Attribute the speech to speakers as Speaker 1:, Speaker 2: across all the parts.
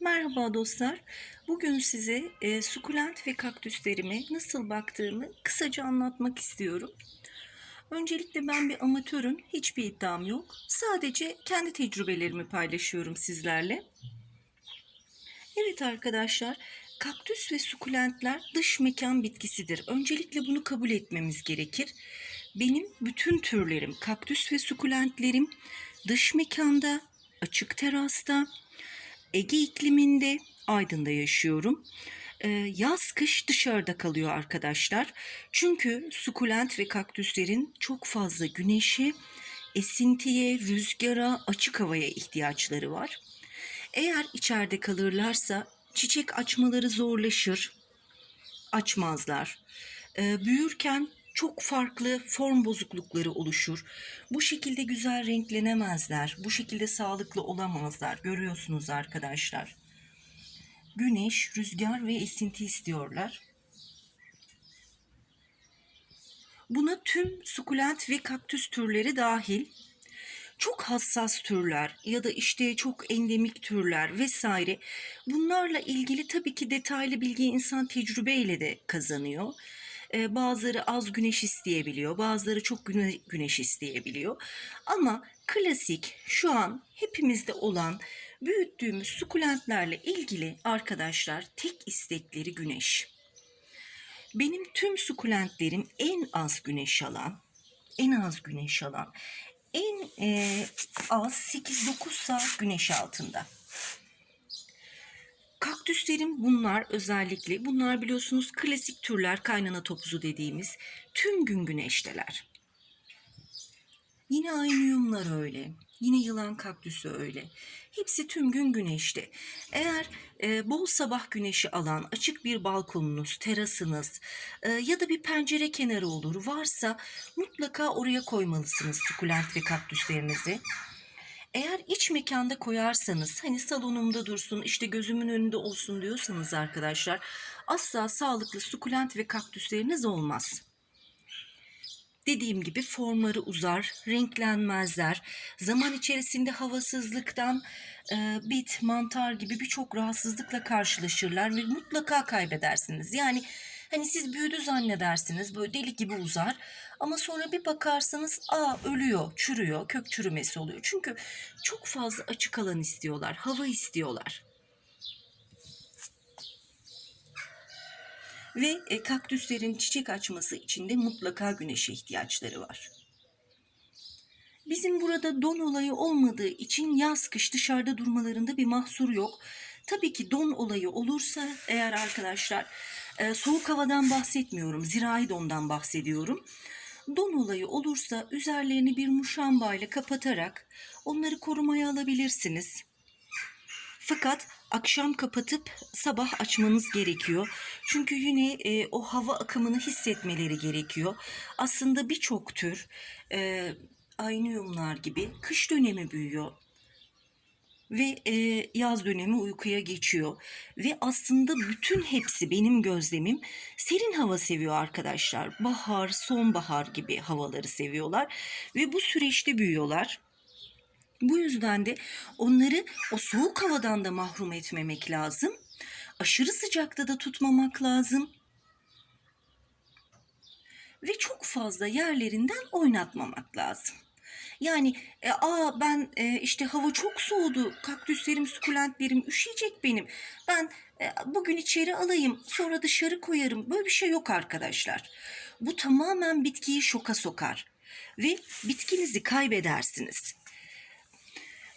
Speaker 1: Merhaba dostlar. Bugün size e, sukulent ve kaktüslerime nasıl baktığımı kısaca anlatmak istiyorum. Öncelikle ben bir amatörüm, hiçbir iddiam yok. Sadece kendi tecrübelerimi paylaşıyorum sizlerle. Evet arkadaşlar, kaktüs ve sukulentler dış mekan bitkisidir. Öncelikle bunu kabul etmemiz gerekir. Benim bütün türlerim, kaktüs ve sukulentlerim dış mekanda, açık terasta, Ege ikliminde Aydın'da yaşıyorum. Ee, yaz kış dışarıda kalıyor arkadaşlar. Çünkü sukulent ve kaktüslerin çok fazla güneşe, esintiye, rüzgara, açık havaya ihtiyaçları var. Eğer içeride kalırlarsa çiçek açmaları zorlaşır, açmazlar. Ee, büyürken çok farklı form bozuklukları oluşur. Bu şekilde güzel renklenemezler. Bu şekilde sağlıklı olamazlar. Görüyorsunuz arkadaşlar. Güneş, rüzgar ve esinti istiyorlar. Buna tüm sukulent ve kaktüs türleri dahil. Çok hassas türler ya da işte çok endemik türler vesaire. Bunlarla ilgili tabii ki detaylı bilgi insan tecrübeyle de kazanıyor. Bazıları az güneş isteyebiliyor, bazıları çok güne- güneş isteyebiliyor. Ama klasik şu an hepimizde olan büyüttüğümüz sukulentlerle ilgili arkadaşlar tek istekleri güneş. Benim tüm sukulentlerim en az güneş alan, en az güneş alan, en e, az 8-9 saat güneş altında. Kaktüslerim bunlar özellikle. Bunlar biliyorsunuz klasik türler kaynana topuzu dediğimiz tüm gün güneşteler. Yine aynıyumlar öyle. Yine yılan kaktüsü öyle. Hepsi tüm gün güneşte. Eğer e, bol sabah güneşi alan açık bir balkonunuz, terasınız e, ya da bir pencere kenarı olur varsa mutlaka oraya koymalısınız sukulent ve kaktüslerinizi. Eğer iç mekanda koyarsanız hani salonumda dursun işte gözümün önünde olsun diyorsanız arkadaşlar asla sağlıklı sukulent ve kaktüsleriniz olmaz. Dediğim gibi formları uzar, renklenmezler. Zaman içerisinde havasızlıktan e, bit, mantar gibi birçok rahatsızlıkla karşılaşırlar ve mutlaka kaybedersiniz. Yani hani siz büyüdü zannedersiniz böyle deli gibi uzar ama sonra bir bakarsınız aa ölüyor, çürüyor, kök çürümesi oluyor. Çünkü çok fazla açık alan istiyorlar, hava istiyorlar. Ve e, kaktüslerin çiçek açması için de mutlaka güneşe ihtiyaçları var. Bizim burada don olayı olmadığı için yaz kış dışarıda durmalarında bir mahsur yok. Tabii ki don olayı olursa eğer arkadaşlar e, soğuk havadan bahsetmiyorum, zirai dondan bahsediyorum. Don olayı olursa üzerlerini bir muşamba ile kapatarak onları korumaya alabilirsiniz. Fakat akşam kapatıp sabah açmanız gerekiyor. Çünkü yine e, o hava akımını hissetmeleri gerekiyor. Aslında birçok tür e, aynıyumlar gibi kış dönemi büyüyor ve e, yaz dönemi uykuya geçiyor. Ve aslında bütün hepsi benim gözlemim serin hava seviyor arkadaşlar. Bahar, sonbahar gibi havaları seviyorlar ve bu süreçte büyüyorlar. Bu yüzden de onları o soğuk havadan da mahrum etmemek lazım. Aşırı sıcakta da tutmamak lazım. Ve çok fazla yerlerinden oynatmamak lazım. Yani e, aa ben e, işte hava çok soğudu, kaktüslerim, sukulentlerim üşüyecek benim. Ben e, bugün içeri alayım, sonra dışarı koyarım. Böyle bir şey yok arkadaşlar. Bu tamamen bitkiyi şoka sokar ve bitkinizi kaybedersiniz.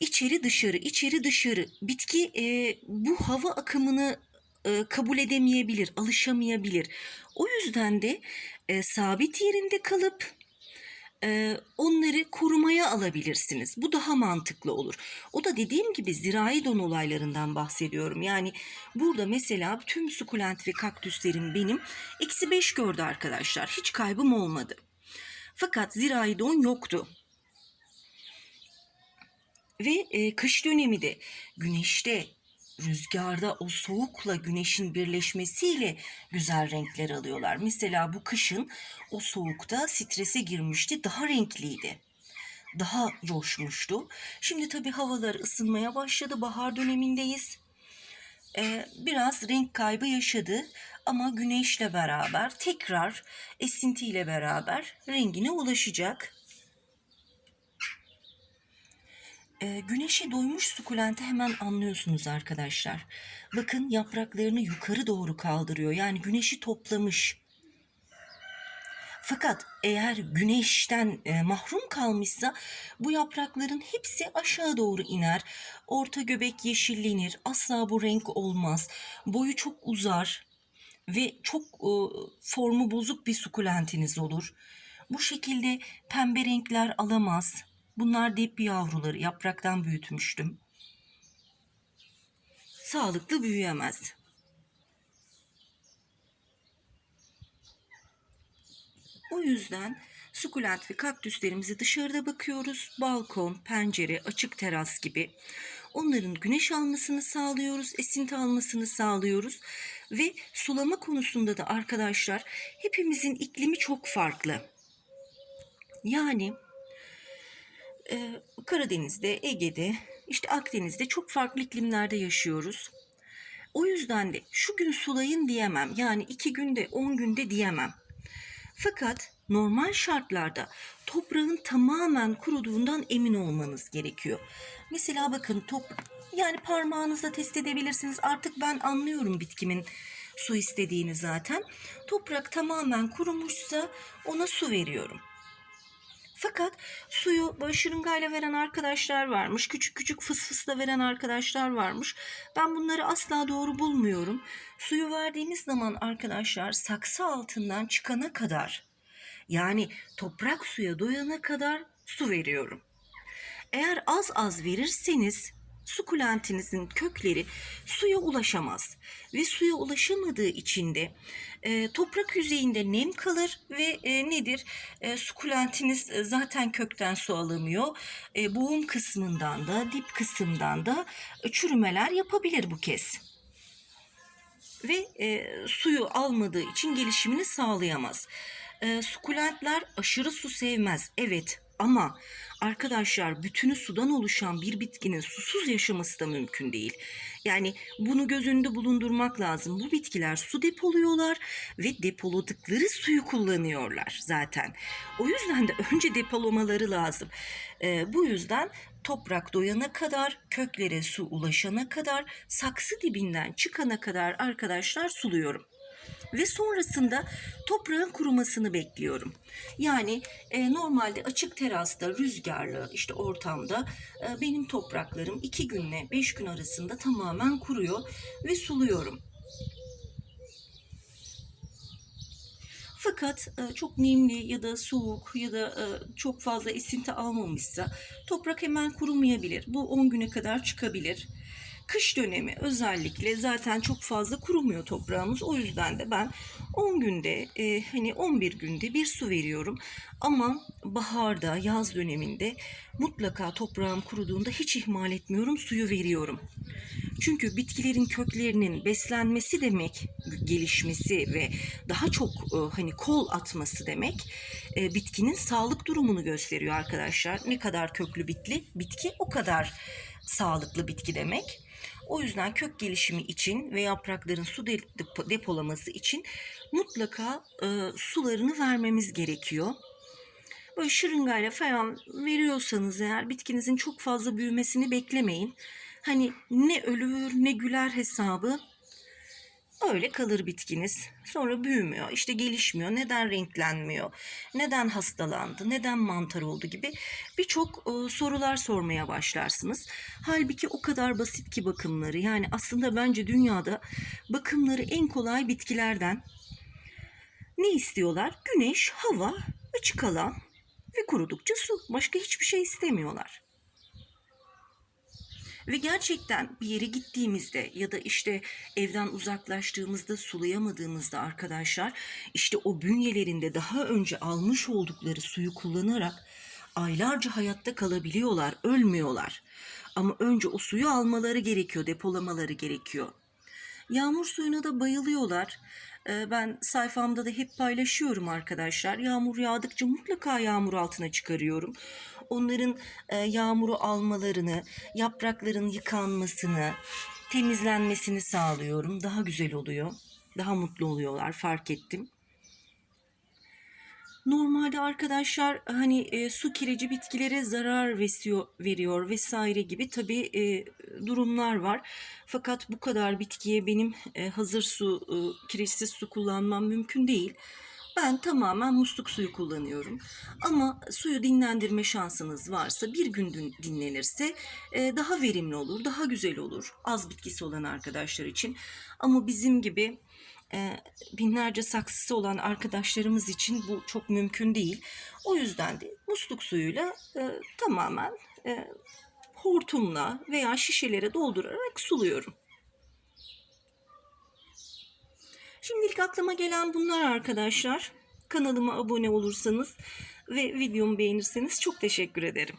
Speaker 1: İçeri dışarı, içeri dışarı. Bitki e, bu hava akımını e, kabul edemeyebilir, alışamayabilir. O yüzden de e, sabit yerinde kalıp onları korumaya alabilirsiniz. Bu daha mantıklı olur. O da dediğim gibi zirai don olaylarından bahsediyorum. Yani burada mesela tüm sukulent ve kaktüslerim benim eksi 5 gördü arkadaşlar. Hiç kaybım olmadı. Fakat zirai don yoktu. Ve kış dönemi de güneşte, rüzgarda o soğukla güneşin birleşmesiyle güzel renkler alıyorlar. Mesela bu kışın o soğukta strese girmişti, daha renkliydi. Daha coşmuştu. Şimdi tabii havalar ısınmaya başladı. Bahar dönemindeyiz. e, biraz renk kaybı yaşadı ama güneşle beraber tekrar esintiyle beraber rengine ulaşacak. E, güneşe doymuş sukulenti hemen anlıyorsunuz arkadaşlar. Bakın yapraklarını yukarı doğru kaldırıyor. Yani güneşi toplamış. Fakat eğer güneşten e, mahrum kalmışsa bu yaprakların hepsi aşağı doğru iner. Orta göbek yeşillenir. Asla bu renk olmaz. Boyu çok uzar ve çok e, formu bozuk bir sukulentiniz olur. Bu şekilde pembe renkler alamaz. Bunlar dip yavruları yapraktan büyütmüştüm. Sağlıklı büyüyemez. O yüzden sukulent ve kaktüslerimizi dışarıda bakıyoruz. Balkon, pencere, açık teras gibi. Onların güneş almasını sağlıyoruz, esinti almasını sağlıyoruz. Ve sulama konusunda da arkadaşlar hepimizin iklimi çok farklı. Yani e, Karadeniz'de, Ege'de, işte Akdeniz'de çok farklı iklimlerde yaşıyoruz. O yüzden de şu gün sulayın diyemem. Yani iki günde, on günde diyemem. Fakat normal şartlarda toprağın tamamen kuruduğundan emin olmanız gerekiyor. Mesela bakın top yani parmağınızla test edebilirsiniz. Artık ben anlıyorum bitkimin su istediğini zaten. Toprak tamamen kurumuşsa ona su veriyorum. Fakat suyu böyle şırıngayla veren arkadaşlar varmış. Küçük küçük fıs fısla veren arkadaşlar varmış. Ben bunları asla doğru bulmuyorum. Suyu verdiğimiz zaman arkadaşlar saksı altından çıkana kadar yani toprak suya doyana kadar su veriyorum. Eğer az az verirseniz sukulentinizin kökleri suya ulaşamaz ve suya ulaşamadığı için de e, toprak yüzeyinde nem kalır ve e, nedir? E, sukulentiniz e, zaten kökten su alamıyor. E, boğum kısmından da dip kısımdan da e, çürümeler yapabilir bu kez. Ve e, suyu almadığı için gelişimini sağlayamaz. E, sukulentler aşırı su sevmez evet ama arkadaşlar bütünü sudan oluşan bir bitkinin susuz yaşaması da mümkün değil. Yani bunu göz önünde bulundurmak lazım. Bu bitkiler su depoluyorlar ve depoladıkları suyu kullanıyorlar zaten. O yüzden de önce depolamaları lazım. Ee, bu yüzden toprak doyana kadar, köklere su ulaşana kadar, saksı dibinden çıkana kadar arkadaşlar suluyorum ve sonrasında toprağın kurumasını bekliyorum. Yani e, normalde açık terasta, rüzgarlı işte ortamda e, benim topraklarım iki günle beş gün arasında tamamen kuruyor ve suluyorum. Fakat e, çok nemli ya da soğuk ya da e, çok fazla esinti almamışsa toprak hemen kurumayabilir. Bu 10 güne kadar çıkabilir. Kış dönemi özellikle zaten çok fazla kurumuyor toprağımız. O yüzden de ben 10 günde e, hani 11 günde bir su veriyorum. Ama baharda, yaz döneminde mutlaka toprağım kuruduğunda hiç ihmal etmiyorum. Suyu veriyorum. Çünkü bitkilerin köklerinin beslenmesi demek gelişmesi ve daha çok e, hani kol atması demek e, bitkinin sağlık durumunu gösteriyor arkadaşlar. Ne kadar köklü bitki, bitki o kadar sağlıklı bitki demek. O yüzden kök gelişimi için ve yaprakların su depolaması için mutlaka e, sularını vermemiz gerekiyor. Böyle şırıngayla falan veriyorsanız eğer bitkinizin çok fazla büyümesini beklemeyin. Hani ne ölür ne güler hesabı öyle kalır bitkiniz. Sonra büyümüyor, işte gelişmiyor, neden renklenmiyor, neden hastalandı, neden mantar oldu gibi birçok e, sorular sormaya başlarsınız. Halbuki o kadar basit ki bakımları. Yani aslında bence dünyada bakımları en kolay bitkilerden. Ne istiyorlar? Güneş, hava, açık alan ve kurudukça su. Başka hiçbir şey istemiyorlar. Ve gerçekten bir yere gittiğimizde ya da işte evden uzaklaştığımızda sulayamadığımızda arkadaşlar işte o bünyelerinde daha önce almış oldukları suyu kullanarak aylarca hayatta kalabiliyorlar, ölmüyorlar. Ama önce o suyu almaları gerekiyor, depolamaları gerekiyor. Yağmur suyuna da bayılıyorlar. Ee, ben sayfamda da hep paylaşıyorum arkadaşlar. Yağmur yağdıkça mutlaka yağmur altına çıkarıyorum. Onların e, yağmuru almalarını, yaprakların yıkanmasını, temizlenmesini sağlıyorum. Daha güzel oluyor. Daha mutlu oluyorlar fark ettim. Normalde arkadaşlar hani e, su kireci bitkilere zarar vesiyor, veriyor vesaire gibi tabii e, durumlar var. Fakat bu kadar bitkiye benim e, hazır su, e, kireçsiz su kullanmam mümkün değil. Ben tamamen musluk suyu kullanıyorum. Ama suyu dinlendirme şansınız varsa bir gün din- dinlenirse e, daha verimli olur, daha güzel olur. Az bitkisi olan arkadaşlar için. Ama bizim gibi binlerce saksısı olan arkadaşlarımız için bu çok mümkün değil. O yüzden de musluk suyuyla e, tamamen e, hortumla veya şişelere doldurarak suluyorum. Şimdilik aklıma gelen bunlar arkadaşlar. Kanalıma abone olursanız ve videomu beğenirseniz çok teşekkür ederim.